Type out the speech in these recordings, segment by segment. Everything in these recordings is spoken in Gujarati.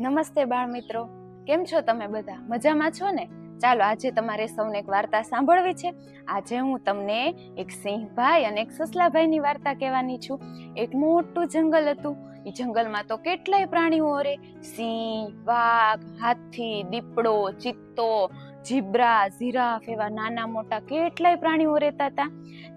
નમસ્તે બાળ મિત્રો કેમ છો તમે બધા? મજામાં છો ને? ચાલો, આજે તમારે સૌને એક વાર્તા સાંભળવી છે. આજે હું તમને એક સિંહભાઈ અને એક સસલાભાઈની વાર્તા કહેવાની છું. એક મોટું જંગલ હતું. એ જંગલમાં તો કેટલાય પ્રાણીઓ રહે સિંહ, વાઘ, હાથી, દીપડો, ચિત્તો જીબ્રા જીરાફ એવા નાના મોટા કેટલાય પ્રાણીઓ રહેતા હતા.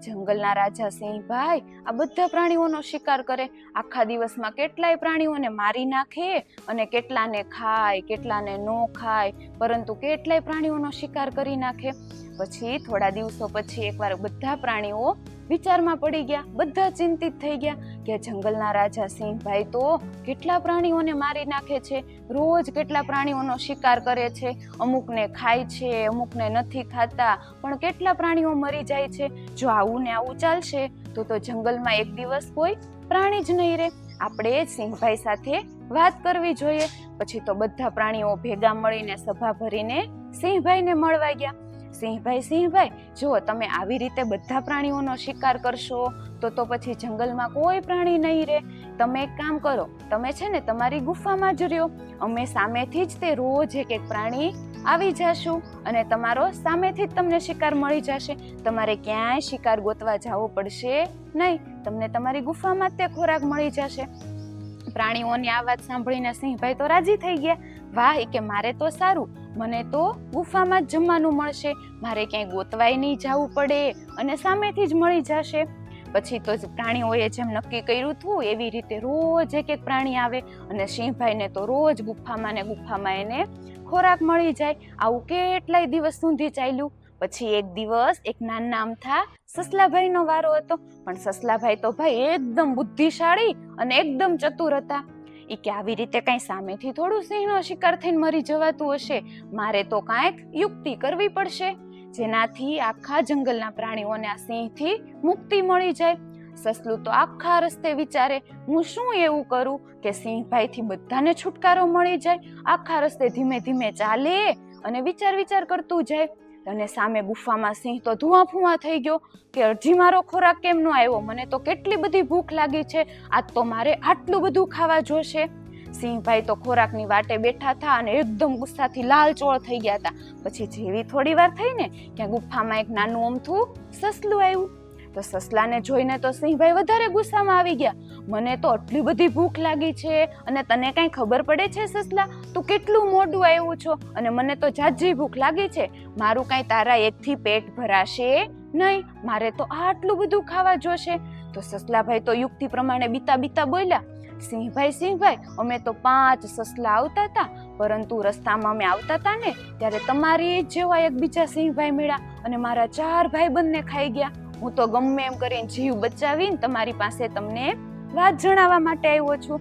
જંગલના રાજા સિંહભાઈ આ બધા પ્રાણીઓનો શિકાર કરે. આખા દિવસમાં કેટલાય પ્રાણીઓને મારી નાખે અને કેટલાને ખાય, કેટલાને ન ખાય, પરંતુ કેટલાય પ્રાણીઓનો શિકાર કરી નાખે. પછી થોડા દિવસો પછી એકવાર બધા પ્રાણીઓ વિચારમાં પડી ગયા. બધા ચિંતિત થઈ ગયા. કે જંગલના રાજા સિંહભાઈ તો કેટલા પ્રાણીઓને મારી નાખે છે? રોજ કેટલા પ્રાણીઓનો શિકાર કરે છે? અમુકને ખાય છે, અમુકને નથી ખાતા. પણ કેટલા પ્રાણીઓ મરી જાય છે? જો આવું ને આવું ચાલશે, તો તો જંગલમાં એક દિવસ કોઈ પ્રાણી જ નહીં રહે. આપણે સિંહભાઈ સાથે વાત કરવી જોઈએ. પછી તો બધા પ્રાણીઓ ભેગા મળીને સભા ભરીને સિંહભાઈને મળવા ગયા. સિંહભાઈ સિંહભાઈ જો તમે આવી રીતે બધા પ્રાણીઓનો શિકાર કરશો, તો તો પછી જંગલમાં કોઈ પ્રાણી નહીં રહે. તમે એક કામ કરો, તમે છે ને તમારી ગુફામાં જ રહ્યો. અમે સામેથી જ તે રોજ એક એક પ્રાણી આવી જશું અને તમારો સામેથી જ તમને શિકાર મળી જશે. તમારે ક્યાંય શિકાર ગોતવા જવો પડશે નહીં. તમને તમારી ગુફામાં તે ખોરાક મળી જશે. પ્રાણીઓની આ વાત સાંભળીને સિંહભાઈ તો રાજી થઈ ગયા. વાહ કે મારે તો સારું. મને તો ગુફામાં જ જમવાનું મળશે. મારે ક્યાંય ગોતવાય નહીં જવું પડે અને સામેથી જ મળી જશે. પછી તો પ્રાણીઓએ જેમ નક્કી કર્યું હતું એવી રીતે રોજ એક એક પ્રાણી આવે અને સિંહભાઈને તો રોજ ગુફામાં ને ગુફામાં એને ખોરાક મળી જાય. આવું કેટલાય દિવસ સુધી ચાલ્યું. પછી એક દિવસ એક નાના અમથા સસલાભાઈનો વારો હતો. પણ સસલાભાઈ તો ભાઈ એકદમ બુદ્ધિશાળી અને એકદમ ચતુર હતા. ઈ કે આવી રીતે કઈ સામેથી થોડું સિંહનો શિકાર થઈને મરી જવાતું હશે, મારે તો કાંઈક યુક્તિ કરવી પડશે. જેનાથી આખા જંગલના પ્રાણીઓને આ સિંહથી મુક્તિ મળી જાય. સસલું તો આખા રસ્તે વિચારે, હું શું એવું કરું કે સિંહભાઈથી બધાને છુટકારો મળી જાય? આખા રસ્તે ધીમે ધીમે ચાલે અને વિચાર વિચાર કરતું જાય. અને સામે ગુફામાં સિંહ તો ધુઆ ફુવા થઈ ગયો કે અરજી મારો ખોરાક કેમ નો આવ્યો? મને તો કેટલી બધી ભૂખ લાગી છે. આજ તો મારે આટલું બધું ખાવા જોશે. સિંહભાઈ તો ખોરાકની વાટે બેઠા હતા અને એકદમ ગુસ્સાથી લાલચોળ થઈ ગયા હતા. પછી જેવી થોડી વાર થઈ ને, ત્યાં ગુફામાં એક નાનું અમથું સસલું આવ્યું. તો સસલાને જોઈને તો સિંહભાઈ વધારે ગુસ્સામાં આવી ગયા. મને તો આટલી બધી ભૂખ લાગી છે અને તને કાંઈ ખબર પડે છે સસલા? તું કેટલું મોડું આવ્યું છો? અને મને તો જાજી ભૂખ લાગી છે. મારું કાંઈ તારા એકથી પેટ ભરાશે નહીં. મારે તો આટલું બધું ખાવા જોશે. તો સસલાભાઈ તો યુક્તિ પ્રમાણે બીતા બીતા બોલ્યા. સિંહભાઈ સિંહભાઈ, અમે તો પાંચ સસલા આવતા હતા. પરંતુ રસ્તામાં અમે આવતા હતા ને, ત્યારે તમારી જેવા એક બીજા સિંહભાઈ મળ્યા અને મારા ચાર ભાઈ બંને ખાઈ ગયા. હું તો ગમે એમ કરીને જીવ બચાવીને તમારી પાસે તમને વાત જણાવવા માટે આવ્યો છું.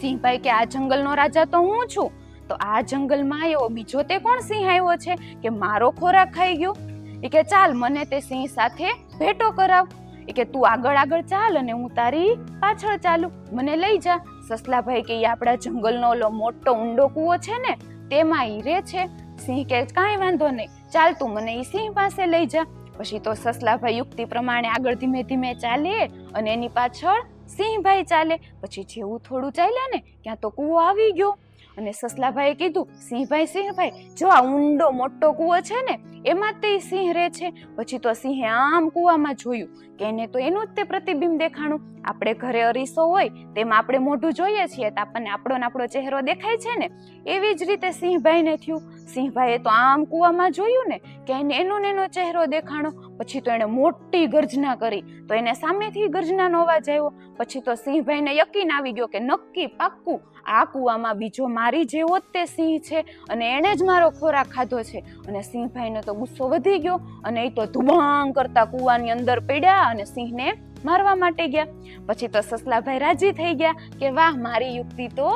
સિંહભાઈ કે, આ જંગલનો રાજા તો હું છું. તો આ જંગલમાં એવો બીજો તે કોણ સિંહ આવ્યો છે? કે મારો ખોરાક ખાઈ ગયો? એ કે, ચાલ, મને તે સિંહ સાથે ભેટો કરાવ. એ કે, તું આગળ આગળ ચાલ અને હું તારી પાછળ ચાલું. મને લઈ જા. સસલાભાઈ કે એ આપણા જંગલનો ઓલો મોટો ઊંડો કૂવો છે ને, તેમાં ઈ રહે છે. સિંહ કે, કાંઈ વાંધો નહીં. ચાલ તું મને એ સિંહ પાસે લઈ જા. પછી તો સસલાભાઈ યુક્તિ પ્રમાણે આગળ ધીમે ધીમે ચાલે અને એની પાછળ સિંહભાઈ ચાલે. પછી જેવું થોડું ચાલ્યા ને, ત્યાં તો કૂવો આવી ગયો. અને સસલાભાઈએ કીધું, સિંહભાઈ સિંહભાઈ, જો આ ઊંડો મોટો કૂવો છે ને, એમાં તે સિંહ રહે છે. પછી તો સિંહે આમ કૂવામાં જોયું કે એને તો એનું જ તે પ્રતિબિંબ દેખાણું. આપણે ઘરે અરીસો હોય, તેમાં આપણે મોઢું જોઈએ છીએ, તો આપણને આપણો આપણો ચહેરો દેખાય છે ને. એવી જ રીતે સિંહભાઈને થયું. સિંહભાઈએ તો આમ કૂવામાં જોયું ને, કે એને એનો ને એનો ચહેરો દેખાણો. પછી તો એણે મોટી ગર્જના કરી. તો એને સામેથી ગર્જનાનો અવાજ આવ્યો. પછી તો સિંહભાઈને યકીન આવી ગયો કે નક્કી, પાક્કું, આ કૂવામાં બીજો મારી જેવો જ તે સિંહ છે અને એણે જ મારો ખોરાક ખાધો છે. અને સિંહભાઈને તો ગુસ્સો વધી ગયો અને એ તો ધુબાંગ કરતા કૂવાની અંદર પડ્યા અને સિંહને મારવા માટે ગયા. પછી તો સસલાભાઈ રાજી થઈ ગયા કે વાહ, મારી યુક્તિ તો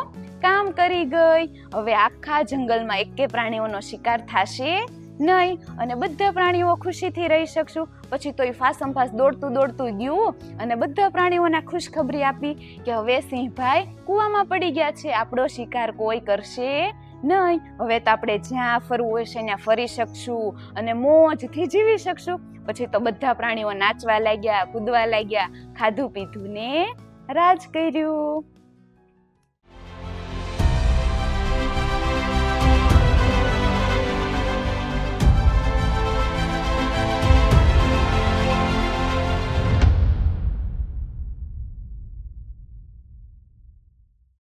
કામ કરી ગઈ. હવે આખા જંગલમાં એકે પ્રાણીઓનો શિકાર થશે નહીં અને બધા પ્રાણીઓ ખુશીથી રહી શકશું. પછી તો એ ફાસમ ફાસ દોડતું દોડતું ગયું અને બધા પ્રાણીઓને ખુશખબરી આપી કે હવે સિંહભાઈ કૂવામાં પડી ગયા છે, આપણો શિકાર કોઈ કરશે નહીં. હવે તો આપણે જ્યાં ફરવું હશે ત્યાં ફરી શકશું અને મોજથી જીવી શકશું. પછી તો બધા પ્રાણીઓ નાચવા લાગ્યા, કૂદવા લાગ્યા, ખાધું પીધું ને રાજ કર્યું.